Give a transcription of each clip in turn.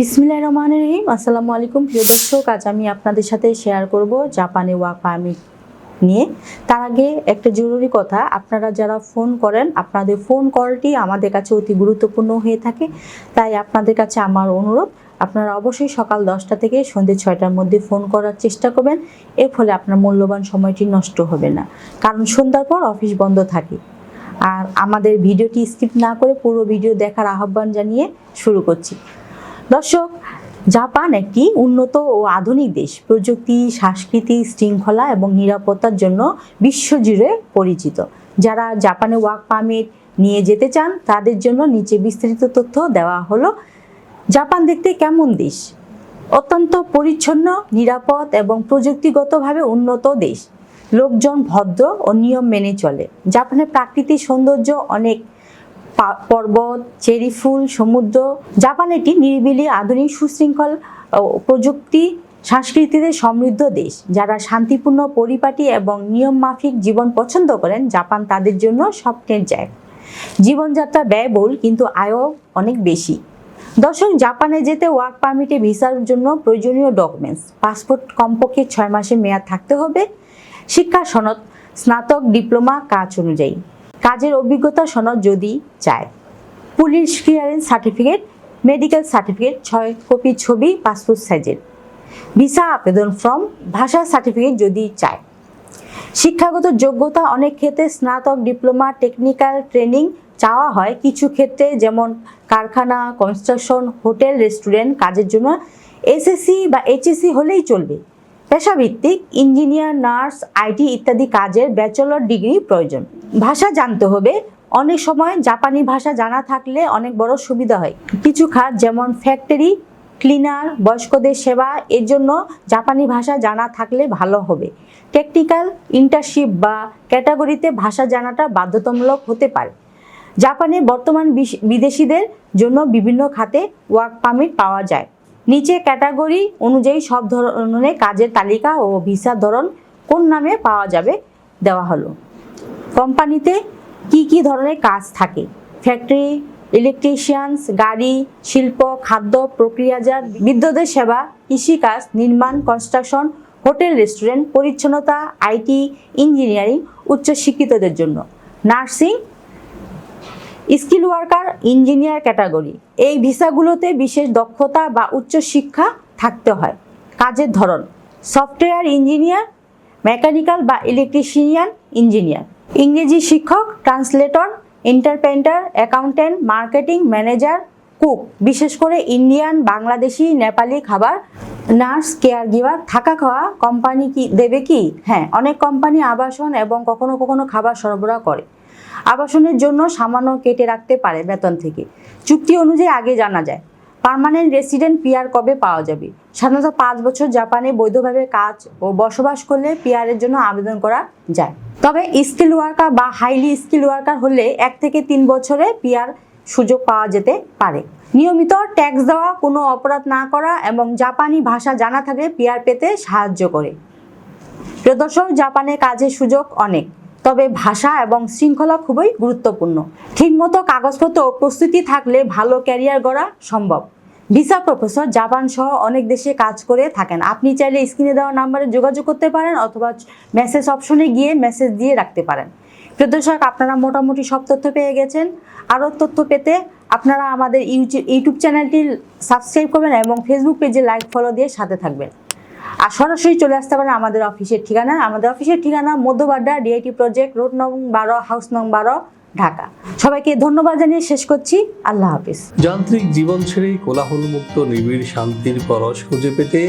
বিসমিল্লাহ রহমান রহিম। আসসালামু আলাইকুম। প্রিয় দর্শক, আজ আমি আপনাদের সাথে শেয়ার করব জাপানে ওয়াক পারমিট নিয়ে। তার আগে একটা জরুরি কথা, আপনারা যারা ফোন করেন, আপনাদের ফোন কলটি আমাদের কাছে অতি গুরুত্বপূর্ণ হয়ে থাকে। তাই আপনাদের কাছে আমার অনুরোধ, আপনারা অবশ্যই সকাল দশটা থেকে সন্ধ্যে ছয়টার মধ্যে ফোন করার চেষ্টা করবেন। এর ফলে আপনার মূল্যবান সময়টি নষ্ট হবে না। কারণ সন্ধ্যার পর অফিস বন্ধ থাকে। আর আমাদের ভিডিওটি স্কিপ না করে পুরো ভিডিও দেখার আহ্বান জানিয়ে শুরু করছি। দর্শক, জাপান একটি উন্নত ও আধুনিক দেশ। প্রযুক্তি, সংস্কৃতি, শৃঙ্খলা এবং নিরাপত্তার জন্য বিশ্বজুড়ে পরিচিত। যারা জাপানে ওয়ার্ক পারমিট নিয়ে যেতে চান, তাদের জন্য নিচে বিস্তারিত তথ্য দেওয়া হলো। জাপান দেখতে কেমন দেশ? অত্যন্ত পরিচ্ছন্ন, নিরাপদ এবং প্রযুক্তিগতভাবে উন্নত দেশ। লোকজন ভদ্র ও নিয়ম মেনে চলে। জাপানের প্রাকৃতিক সৌন্দর্য অনেক পর্বত, চেরি ফুল, সমুদ্র, জাপান একটি নিরিবিলি আধুনিক সুশৃঙ্খল প্রযুক্তি, সংস্কৃতিতে সমৃদ্ধ দেশ। যারা শান্তিপূর্ণ পরিপাটি এবং নিয়ম মাফিক জীবন পছন্দ করেন, জাপান তাদের জন্য স্বপ্নের জায়গা। জীবনযাত্রা ব্যয়বহুল, কিন্তু আয়ও অনেক বেশি। দর্শক, জাপানে যেতে ওয়ার্ক পারমিটে ভিসার জন্য প্রয়োজনীয় ডকুমেন্টস পাসপোর্ট কমপক্ষে ছয় মাসের মেয়াদ থাকতে হবে। শিক্ষা সনদ, স্নাতক ডিপ্লোমা কাজ অনুযায়ী। কাজের অভিজ্ঞতা সনদ যদি চায়। Police clearance certificate medical certificate ছয় কপি ছবি পাসপোর্ট সাইজের ভিসা আবেদন ফর্ম ভাষা সার্টিফিকেট যদি চায়। শিক্ষাগত যোগ্যতা অনেক ক্ষেত্রে স্নাতক, ডিপ্লোমা টেকনিক্যাল ট্রেনিং চাওয়া হয়। কিছু ক্ষেত্রে যেমন কারখানা কনস্ট্রাকশন হোটেল রেস্টুরেন্ট কাজের জন্য এসএসসি বা এইচএসসি হলেই চলবে। পেশাভিত্তিক, ইঞ্জিনিয়ার, নার্স, আইটি ইত্যাদি কাজের ব্যাচেলর ডিগ্রি প্রয়োজন। ভাষা জানতে হবে। অনেক সময় জাপানি ভাষা জানা থাকলে অনেক বড় সুবিধা হয়। কিছু খাত যেমন ফ্যাক্টরি, ক্লিনার, বয়স্কদের সেবা, এর জন্য জাপানি ভাষা জানা থাকলে ভালো হবে। টেকনিক্যাল ইন্টার্নশিপ বা ক্যাটাগরিতে ভাষা জানাটা বাধ্যতামূলক হতে পারে। জাপানে বর্তমান বিদেশিদের জন্য বিভিন্ন খাতে ওয়ার্ক পারমিট পাওয়া যায়। নিচে ক্যাটাগরি অনুযায়ী সব ধরনের কাজের তালিকা ও ভিসার ধরন কোন নামে পাওয়া যাবে দেওয়া হলো। কোম্পানিতে কি কি ধরনের কাজ থাকে? ফ্যাক্টরি, ইলেকট্রিশিয়ানস, গাড়ি, শিল্প, খাদ্য, প্রক্রিয়াজাত, বিদ্যুতের সেবা কৃষিকাজ নির্মাণ, কনস্ট্রাকশন, হোটেল, রেস্টুরেন্ট, পরিচ্ছন্নতা, আইটি, ইঞ্জিনিয়ারিং, উচ্চশিক্ষিতদের জন্য। Nursing skill worker, engineer category. এই ভিসাগুলোতে বিশেষ দক্ষতা বা উচ্চ শিক্ষা থাকতে হয়। কাজের ধরন, সফটওয়্যার ইঞ্জিনিয়ার, মেকানিক্যাল বা ইলেকট্রিশিয়ান ইঞ্জিনিয়ার। ইংরেজি শিক্ষক, translator interpreter accountant marketing manager, cook, বিশেষ করে ইন্ডিয়ান, বাংলাদেশি, নেপালি খাবার, নার্স কেয়ার গিভার থাকা খাওয়া কোম্পানি কি, দেবে কি? হ্যাঁ অনেক কোম্পানি আবাসন এবং কখনো কখনো খাবার সরবরাহ করে। আবাসনের জন্য সামান্য কেটে রাখতে পারে বেতন থেকে। চুক্তি অনুযায়ী আগে জানা যায়, পার্মানেন্ট রেসিডেন্ট পিয়ার কবে পাওয়া যাবে। সাধারণত পাঁচ বছর জাপানে বৈধভাবে কাজ ও বসবাস করলে পিআরের জন্য আবেদন করা যায়। তবে স্কিল ওয়ার্কার বা হাইলি স্কিল ওয়ার্কার হলে এক থেকে তিন বছরে পিয়ার সুযোগ পাওয়া যেতে পারে। নিয়মিত ট্যাক্স দেওয়া, কোনো অপরাধ না করা এবং জাপানি ভাষা জানা থাকলে পিয়ার পেতে সাহায্য করে। প্রিয় দর্শক, জাপানে কাজের সুযোগ অনেক। তবে ভাষা এবং শৃঙ্খলা খুবই গুরুত্বপূর্ণ। ঠিকমতো কাগজপত্র প্রস্তুতি থাকলে ভালো ক্যারিয়ার গড়া সম্ভব। ভিসা প্রফেসর জাপান সহ অনেক দেশে কাজ করে থাকেন। আপনি চাইলে স্ক্রিনে দেওয়া নাম্বারে যোগাযোগ করতে পারেন অথবা মেসেজ অপশনে গিয়ে মেসেজ দিয়ে রাখতে পারেন। প্রিয় দর্শক আপনারা মোটামুটি সব তথ্য পেয়ে গেছেন। আরও তথ্য পেতে আপনারা আমাদের ইউটিউব চ্যানেলটি সাবস্ক্রাইব করবেন এবং ফেসবুক পেজে লাইক ফলো দিয়ে সাথে থাকবেন। আর সরাসরি চলে আসতে পারেন আমাদের অফিসের ঠিকানা। আমাদের অফিসের ঠিকানা মধ্যবাড্ডা ডিআইটি প্রজেক্ট রোড নং বারো, হাউস নং বারো, ঢাকা। সবাইকে ধন্যবাদ জানিয়ে শেষ করছি। আল্লাহ হাফিজ। যান্ত্রিক জীবন ছেড়ে কোলাহলমুক্ত, নিবিড় শান্তির পরশ খুঁজে পেতে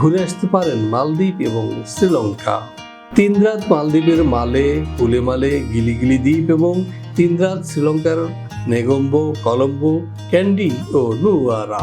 ঘুরে আসতে পারেন মালদ্বীপ এবং শ্রীলঙ্কা। তিন রাত মালদ্বীপের মালে, উলেমালে, গিলিগিলি দ্বীপ এবং তিন রাত শ্রীলঙ্কার নেগম্বো, কলম্বো, ক্যান্ডি ও নুয়ারা